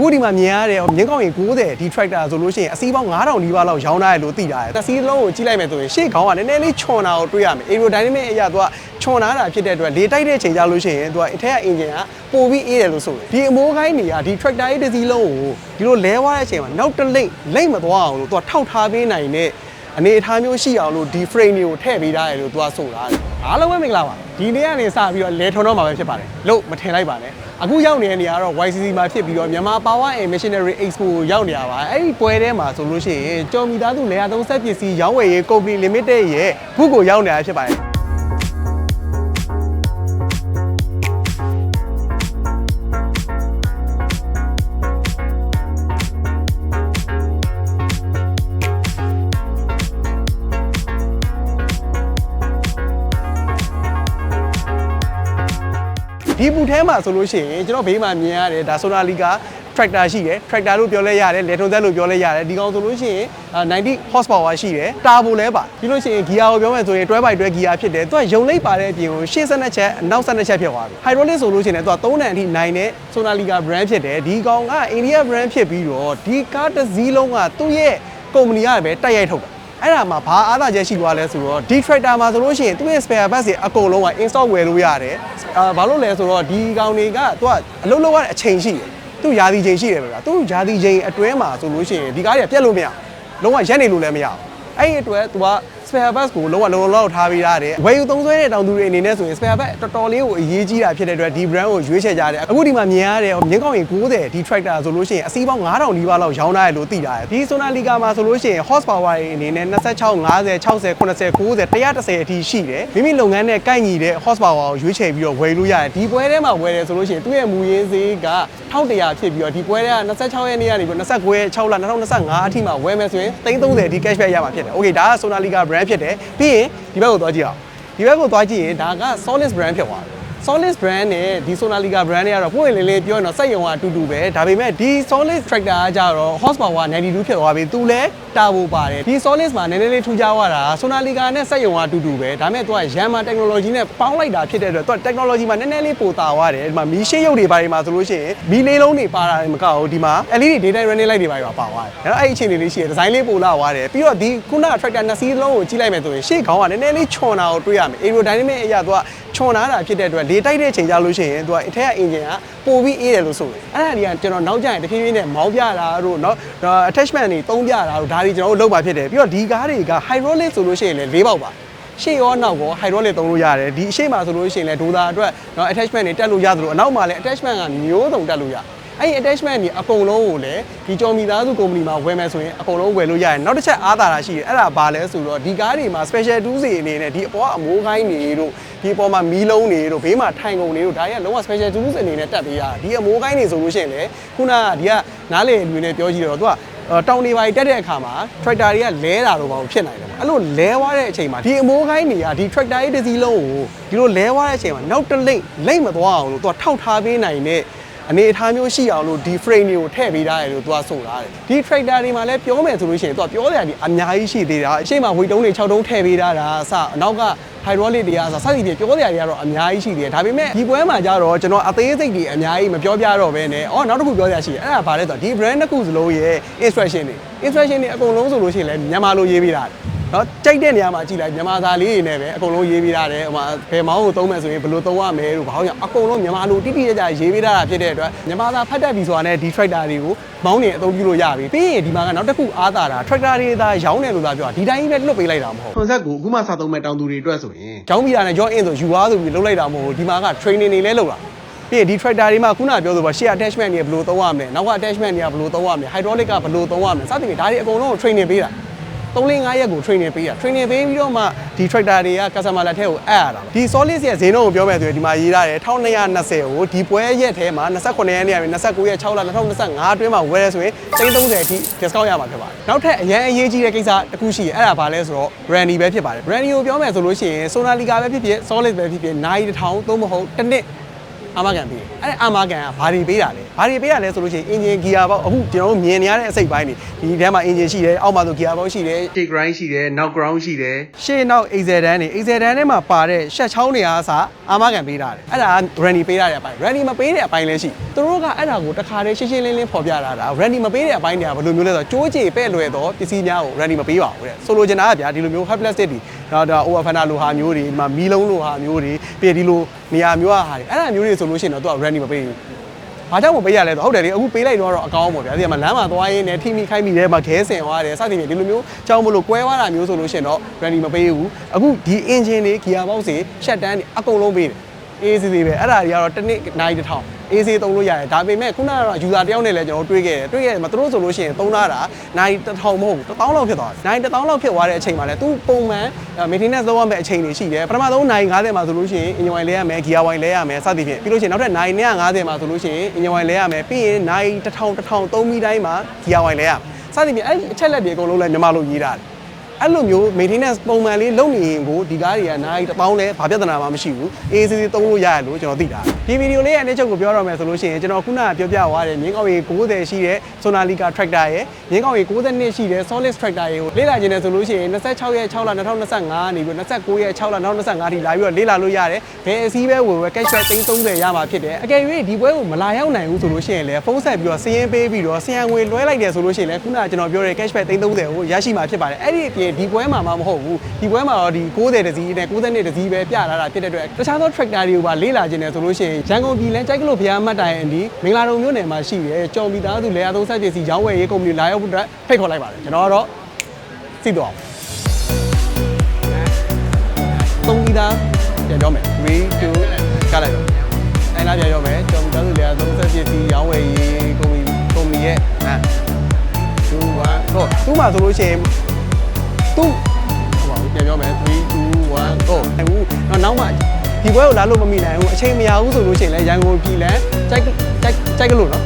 အခုဒီမှာမြင်ရတဲ့မြင်းကောင်းရင်90ဒီ tractor ဆိုလို့ရှိရင်အစီးပေါင်း9000နီးပါးလောက်ရောင်းထားတယ်လို့သိတာတယ်တစ်စီးလုံးကိုကြည့်လိုက်မယ်ဆိုရင်ရှေ့ခေါင်းကနည်းနည်းလေးချွန်တာကိုတွေ့ရမယ် aerodynamic အရာသူကချွန်လာတာဖြစ်တဲ့အတွက်လေတိုက်တဲ့ချိန်ကြလို့ရှိရင်သူကအထက်ကအင်ဂျင်ကပိုပြီးအေးတယ်လို့ဆိုတယ်ဒီအမိုးကိုင်းတွေကဒီ tractor ရဲ့တစ်စီးလုံးကိုဒီလိုလဲသွားတဲ့အချိန်မှာနောက်တစ်လိမ့်လိမ့်မသွားအောင်လို့သူကထောက်ထားပေးနိုင်တဲ့ အနေအထားမျိုးရှိအောင်လို့ဒီ frame တွေကိုထည့်ပေးထားတယ်လို့သူကဆိုတာတယ်အားလုံးပဲမင်္ဂလာပါဒီနေ့ကနေစပြီးတော့လဲထွန်တော့မှာပဲဖြစ်ပါတယ်လို့မထင်လိုက်ပါနဲ့အခုရောက်နေတဲ့နေရာကတော့ YCC မှာဖြစ်ပြီးတော့မြန်မာ Power and Machinery Expo ကိုရောက်နေရပါအဲ့ဒီပွဲထဲမှာဆိုလို့ရှိရင်ကျော်မီသားစုလေယာသုံးဆက်ပစ္စည်းရောင်းဝယ်ရေး Company Limited ရဲ့ဘုတ်ကိုရောက်နေတာဖြစ်ပါတယ် ဒီပူထဲမှာဆိုလို့ရှိရင်ကျွန်တော်ဘေးမှာမြင်ရတယ်ဒါဆိုနာလီကာ tractor ရှိတယ် tractor လို့ပြောလဲရတယ်လေထုံသက်လို့ပြောလဲရတယ်ဒီကောင်ဆိုလို့ရှိရင်အာ90 horsepower ရှိတယ်တာဘိုလဲပါပြီးလို့ရှိရင် gear ကိုပြောမယ်ဆိုရင်တွဲပိုက်တွဲ gear ဖြစ်တယ်သူကယုံလိပ်ပါတဲ့အပြင်ကိုရှေ့ဆက်နှစ်ချက်နောက်ဆက်နှစ်ချက်ဖြစ်သွားပြီ hydraulic ဆိုလို့ရှိရင်လည်းသူက3တန်အထိနိုင်တဲ့ Sonalika brand ဖြစ်တယ်ဒီကောင်က India brand ဖြစ်ပြီးတော့ဒီကားတစ်စီးလုံးကသူ့ရဲ့ company ကပဲတိုက်ရိုက်ထုတ်တာ အဲ့ဒါမှာဘာအားသာချက်ရှိသွားလဲဆိုတော့ဒီ tractor မှာဆိုလို့ရှိရင်သူ့ရဲ့ spare parts တွေအကုန်လုံးက install ဝယ်လို့ရတယ်အာဘာလို့လဲဆိုတော့ဒီကောင်တွေကသူကအလုပ်လုပ်ရတဲ့အချိန်ရှိတယ်သူ့ယာတီချိန်ရှိတယ်ဗျာသူ့ယာတီချိန်အတွင်းမှာဆိုလို့ရှိရင်ဒီကားတွေကပြတ်လို့မရအောင်လုံးဝရက်နေလို့လည်းမရအောင်အဲ့ဒီအတွက်သူက spare parts ကိုလုံးဝလုံးလုံးလောက်ထားပေးရတယ်ဝယ်ယူသုံးစွဲတဲ့တောင်သူတွေအနေနဲ့ဆိုရင် spare parts တော်တော်လေးကိုအရေးကြီးတာဖြစ်တဲ့အတွက်ဒီ brand ကိုရွေးချယ်ကြတယ်အခုဒီမှာမြင်ရတဲ့မြင်းကောင်းရင်90ဒီ tractor ဆိုလို့ရှိရင်အစီးပေါင်း9000နီးပါးလောက်ရောင်းထားတယ်လို့သိတာတယ်ဒီ Sonalika မှာဆိုလို့ရှိရင် horsepower တွေအနေနဲ့26 50 60 80 90 110အထိရှိတယ်မိမိလုပ်ငန်းနဲ့ကိုက်ညီတဲ့ horsepower ကိုရွေးချယ်ပြီးတော့ဝယ်လို့ရတယ်ဒီပွဲထဲမှာဝယ်တယ်ဆိုလို့ရှိရင်သူ့ရဲ့မူရင်းဈေးက1100ဖြစ်ပြီးတော့ဒီပွဲထဲက26ရက်နေ့ကနေပြီးတော့29ရက်6လ2025အထိမှာဝယ်မယ်ဆိုရင်330အထိ cashback ရမှာဖြစ်တယ် okay ဒါက Sonalika brand ဖြစ်တယ်ပြီးရင်ဒီဘက်ကိုသွားကြည့်အောင်ဒီဘက်ကိုသွားကြည့်ရင်ဒါက Solid brand ဖြစ်သွားတယ် Solid brand နဲ့ဒီ Sonalika brand တွေကတော့ပွင့်လင်းလေးပြောရင်တော့စက်ရုံကအတူတူပဲဒါပေမဲ့ဒီ Solid tractor ကကြတော့ horsepower 92ဖြစ်သွားပြီသူလည်းတာဘိုပါတယ်ဒီ Solid မှာနည်းနည်းလေးထူးခြားသွားတာ Sonalika နဲ့စက်ရုံကအတူတူပဲဒါပေမဲ့သူက Yamaha technology နဲ့ပေါင်းလိုက်တာဖြစ်တဲ့အတွက်သူက technology မှာနည်းနည်းလေးပိုတာသွားတယ်ဒီမှာမီးရှင်းရုပ်တွေပါတယ်မှာဆိုလို့ရှိရင်မီးလေးလုံးတွေပါတာမကဘူးဒီမှာ LED daytime running light တွေပါပါသွားတယ်အဲ့တော့အဲ့ဒီအခြေအနေလေးရှိတယ်ဒီဇိုင်းလေးပိုလာသွားတယ်ပြီးတော့ဒီခုနက tractor နှစ်စီးလုံးကိုကြည့်လိုက်မယ်ဆိုရင်ရှေ့ခေါင်းကနည်းနည်းလေးချွန်တာကိုတွေ့ရမယ် aerodynamic အရာသူက ချွန်လာတာဖြစ်တဲ့အတွက်လေတိုက်တဲ့အချိန်ကြလို့ရှိရင်သူကအထက်ကအင်ဂျင်ကပိုပြီးအေးတယ်လို့ဆိုတယ်အဲ့ဒါတွေကကျွန်တော်နောက်ကျရင်တဖြည်းဖြည်းနဲ့မောင်းပြတာတို့เนาะ attachment တွေတုံးပြတာတို့ဒါတွေကျွန်တော်တို့လုပ်ပါဖြစ်တယ်ပြီးတော့ဒီကားတွေက hydraulic ဆိုလို့ရှိရင်လည်း၄ပေါက်ပါရှေ့ရောနောက်ရော hydraulic သုံးလို့ရတယ်ဒီအရှိမှာဆိုလို့ရှိရင်လည်းဒိုသာအတွက်เนาะ attachment တွေတက်လို့ရသလိုအနောက်မှာလည်း attachment ကမျိုးစုံတက်လို့ရ အဲ့ဒီ attachment တွေအကုန်လုံးကိုလည်းဒီကြော်မီသားစုကုမ္ပဏီမှာဝယ်မယ်ဆိုရင်အကုန်လုံးဝယ်လို့ရတယ်နောက်တစ်ချက်အားသာတာရှိတယ်အဲ့ဒါဘာလဲဆိုတော့ဒီကားတွေမှာ special tools တွေအနေနဲ့ဒီအပေါ်ကအမိုးကိုင်းတွေတို့ဒီအပေါ်မှာမီးလုံးတွေတို့ဘေးမှာထိုင်ကုန်တွေတို့ဒါတွေကလုံးဝ special tools အနေနဲ့တက်ပေးရတာဒီအမိုးကိုင်းတွေဆိုလို့ရှိရင်လည်းခုနကဒီကနားလေလူတွေနဲ့ပြောကြည့်တော့သူကအော်တောင်တွေပါတက်တဲ့အခါမှာ tractor တွေကလဲတာတော့ဘာလို့ဖြစ်နိုင်တယ်ပေါ့အဲ့လိုလဲသွားတဲ့အချိန်မှာဒီအမိုးကိုင်းတွေကဒီ tractor ရဲ့တစ်စီးလုံးကိုဒီလိုလဲသွားတဲ့အချိန်မှာနောက်တစ်လိမ့်လိမ့်မသွားအောင်လို့သူကထောက်ထားပေးနိုင်တဲ့ အနေအထားမျိုးရှိအောင်လို့ဒီ frame တွေကိုထည့်ပေးထားတယ်လို့သူကဆိုတာတယ်ဒီ tractor တွေမှာလည်းပြောမယ်ဆိုလို့ရှိရင်သူကပြောတယ်ဒီအများကြီးရှိသေးတာအရှိမဝေတုံးတွေ6တုံးထည့်ပေးထားတာအစအနောက်က hydraulic တွေအားစစသည်ဖြင့်ပြောစရာတွေကတော့အများကြီးရှိသေးတယ်ဒါပေမဲ့ဒီပွဲမှာကျတော့ကျွန်တော်အသေးစိတ်တွေအများကြီးမပြောပြတော့ဘဲနဲ့အော်နောက်တစ်ခုပြောစရာရှိတယ်အဲ့ဒါဘာလဲဆိုတော့ဒီ brand တစ်ခုစလုံးရဲ့ instruction တွေ instruction တွေအကုန်လုံးဆိုလို့ရှိရင်လည်းမြန်မာလိုရေးပေးတာ နော်ကြိုက်တဲ့နေရာမှာကြည့်လိုက်မြန်မာစာလေးတွေနဲ့ပဲအကုန်လုံးရေးပေးထားတယ်ဟိုမှာဘယ်မောင်းကိုသုံးမယ်ဆိုရင်ဘယ်လိုသုံးရမယ်လို့ဘာလို့အကုန်လုံးမြန်မာလိုတိတိကျကျရေးပေးထားတာဖြစ်တဲ့အတွက်မြန်မာစာဖတ်တတ်ပြီဆိုတာနဲ့ဒီ tractor တွေကိုမောင်းနေအသုံးပြုလို့ရပြီပြီးရင်ဒီမှာကနောက်တစ်ခုအားသာတာ tractor တွေသာရောင်းတယ်လို့သာပြောတာဒီတိုင်းပဲလွတ်ပေးလိုက်တာမဟုတ်ကွန်ဆက်ကိုအခုမှစသုံးမဲ့တောင်သူတွေအတွက်ဆိုရင်ကြောင်းမီတာနဲ့ join in ဆိုယူသွားဆိုပြီးလုပ်လိုက်တာမဟုတ်ဘူးဒီမှာက training တွေလည်းလုပ်တာပြီးရင်ဒီ tractor တွေမှာခုနပြောဆိုပါ share attachment တွေဘယ်လိုသုံးရမလဲနောက်က attachment တွေကဘယ်လိုသုံးရမလဲ hydraulic ကဘယ်လိုသုံးရမလဲစသဖြင့်ဒါတွေအကုန်လုံးကို training ပေးတာ 3လ5ရက်ကို training ပေးတာ training ပေးပြီးတော့မှဒီ tractor တွေက customer လက်ထဲကိုအပ်ရတာဒီ solid ရဲ့ဈေးနှုန်းကိုပြောမယ်ဆိုရင်ဒီမှာရေးထားတယ်1220ကိုဒီပွဲရက်ထဲမှာ29ရက်နေ့ကနေ29ရက်6လ2025အတွင်းမှာဝယ်ရဲဆိုရင်330အထိ discount ရမှာဖြစ်ပါတယ်နောက်ထပ်အရန်အရေးကြီးတဲ့ကိစ္စတစ်ခုရှိတယ်အဲ့ဒါဘာလဲဆိုတော့ brandy ပဲဖြစ်ပါတယ် brandy ကိုပြောမယ်ဆိုလို့ရှိရင် Sonalika ပဲဖြစ်ဖြစ် solid ပဲဖြစ်ဖြစ်နိုင်တစ်ထောင်သို့မဟုတ်တစ်နှစ် အာမခံပေးတယ်အဲ့ဒီအာမခံကဘာတွေပေးတာလဲဘာတွေပေးတာလဲဆိုလို့ရှိရင် engine gear box အခုကျွန်တော်တို့မြင်နေရတဲ့အစိတ်ပိုင်းတွေဒီထဲမှာ engine ရှိတယ်အောက်မှာဆို gear box ရှိတယ်ရှေ့ grind ရှိတယ်နောက် ground ရှိတယ်ရှေ့နောက် axle တန်းတွေ axle တန်းထဲမှာပါတဲ့ရှက်ချောင်းတွေအားစအာမခံပေးတာတယ်အဲ့ဒါက randy ပေးတာတဲ့အပိုင်း randy မပေးတဲ့အပိုင်းလည်းရှိသူတို့ကအဲ့ဒါကိုတခါတည်းရှင်းရှင်းလင်းလင်းဖော်ပြတာဒါ randy မပေးတဲ့အပိုင်းတွေကဘယ်လိုမျိုးလဲဆိုတော့ကြိုးကြေပဲ့လွယ်တော့ပစ္စည်းများကို randy မပေးပါဘူးတဲ့ဆိုလိုချင်တာကဗျာဒီလိုမျိုး hard plastic တွေဒါဒါ over fender လိုဟာမျိုးတွေဒီမှာမီလုံးလိုဟာမျိုးတွေပြီးဒီလို နေရာမျိုးဟာတွေအဲ့ဒါမျိုးတွေဆိုလို့ရှိရင်တော့သူက randy မပေးဘူး။ဘာကြောင့်မပေးရလဲဆိုဟုတ်တယ်လေအခုပေးလိုက်တော့တော့အကောင်းပေါ့ဗျာ။ဒီမှာလမ်းမှာသွားရင်းနဲ့ထိမိခိုက်မိတယ်မှာခဲဆင်သွားတယ်စသဖြင့်ဒီလိုမျိုးကြောင်းမလို့ကွဲသွားတာမျိုးဆိုလို့ရှိရင်တော့ randy မပေးဘူး။အခုဒီ engine တွေ gear box တွေ shut down တွေအကုန်လုံးပေးတယ်။ AC တွေပဲအဲ့ဒါတွေကတော့တစ်နှစ်နိုင်တစ်ထောင် AC သုံးလို့ရတယ်ဒါပေမဲ့ခုနကတော့ user တယောက်နဲ့လည်းကျွန်တော်တွေးခဲ့တယ်တွေးခဲ့တယ်မသူတို့ဆိုလို့ရှိရင်သုံးလာတာနိုင်တစ်ထောင်မဟုတ်ဘူးတစ်သောင်းလောက်ဖြစ်သွားတယ်နိုင်တစ်သောင်းလောက်ဖြစ်သွားတဲ့အချိန်မှာလည်းသူပုံမှန် maintenance လုပ်ရမယ့်အချိန်တွေရှိတယ်ပထမဆုံးနိုင်90မှာဆိုလို့ရှိရင် engine wine လဲရမယ် gear wine လဲရမယ်စသဖြင့်ပြီးလို့ရှိရင်နောက်ထပ်နိုင်150မှာဆိုလို့ရှိရင် engine wine လဲရမယ်ပြီးရင်နိုင်1000 1000 3မိတိုင်းမှာ gear wine လဲရမယ်စသဖြင့်အဲ့ဒီအချက်လက်တွေအကုန်လုံးလည်းမြန်မာလိုရေးထားတယ် အဲ့လိုမျိုး maintenance ပုံမှန်လေးလုပ်နေရင်ကိုဒီကားတွေကနိုင်တစ်ပေါင်းလဲဘာပြဿနာမှမရှိဘူး ACC သုံးလို့ရတယ်လို့ကျွန်တော်သိတာဒီဗီဒီယိုလေးရဲ့အနေချုပ်ကိုပြောရမယ်ဆိုလို့ရှိရင်ကျွန်တော်ခုနကပြောပြသွားတယ်မြင်းကောက်ရီ90ရှိတဲ့ Sonalica tractor ရဲ့မြင်းကောက်ရီ92ရှိတဲ့ Solid tractor ရဲ့ကိုလေ့လာခြင်းနဲ့ဆိုလို့ရှိရင်26ရက်6လ2025နေပြီး29ရက်6လ2025ထိလာပြီးတော့လေ့လာလို့ရတယ်ဘယ်အစည်းပဲဝယ်ဝယ် cash back 330ရမှာဖြစ်တယ်အကယ်၍ဒီပွဲကိုမလာရောက်နိုင်ဘူးဆိုလို့ရှိရင်လည်းဖုန်းဆက်ပြီးတော့စည်ရင်ပေးပြီးတော့စရန်ငွေလွှဲလိုက်တယ်ဆိုလို့ရှိရင်လည်းခုနကကျွန်တော်ပြောတဲ့ cash back 330ကိုရရှိမှာဖြစ်ပါတယ်အဲ့ဒီအပြင်ဒီပွဲမှာမှမဟုတ်ဘူးဒီပွဲမှာတော့ဒီ90တစည်းနဲ့92တစည်းပဲပြလာတာဖြစ်တဲ့အတွက်တခြားသော tractor တွေကိုပါလေ့လာခြင်းနဲ့ဆိုလို့ရှိရင်ရန်ကုန်ပြည်လဲကြိုက်ကလို့ဘုရားမှတ်တိုင်အနီးမင်္ဂလာတုံမြို့နယ်မှာရှိတယ်ကြော်မီသားစုလေယာသုံးဆက်ပစ္စည်းရောင်းဝယ်ရေးကုမ္ပဏီလာရောက်ဖို့အတွက်ဖိတ်ခေါ်လိုက်ပါတယ်ကျွန်တော်ကတော့သိတော့သုံးပြီးသားပြန်ပြောမယ်3 2ကလိုက်တော့အဲ့လားပြန်ပြောမယ်ကြော်မီသားစုလေယာသုံးဆက်ပစ္စည်းရောင်းဝယ်ရေးကုမ္ပဏီကုမ္ပဏီရဲ့အဲ2 1ဟုတ်သူ့မှာဆိုလို့ရှိရင် သူ့ဟိုပါဘူးပြန်ပြောမယ်3 2 1 go နိုင်ဘူးတော့နောက်မှဒီပွဲကိုလာလို့မမိနိုင်ဘူးအချိန်မရဘူးဆိုလို့ရှိရင်လည်းရန်ကုန်ပြည်လန်ကြိုက်ကြိုက်ကြိုက်ကလို့နော်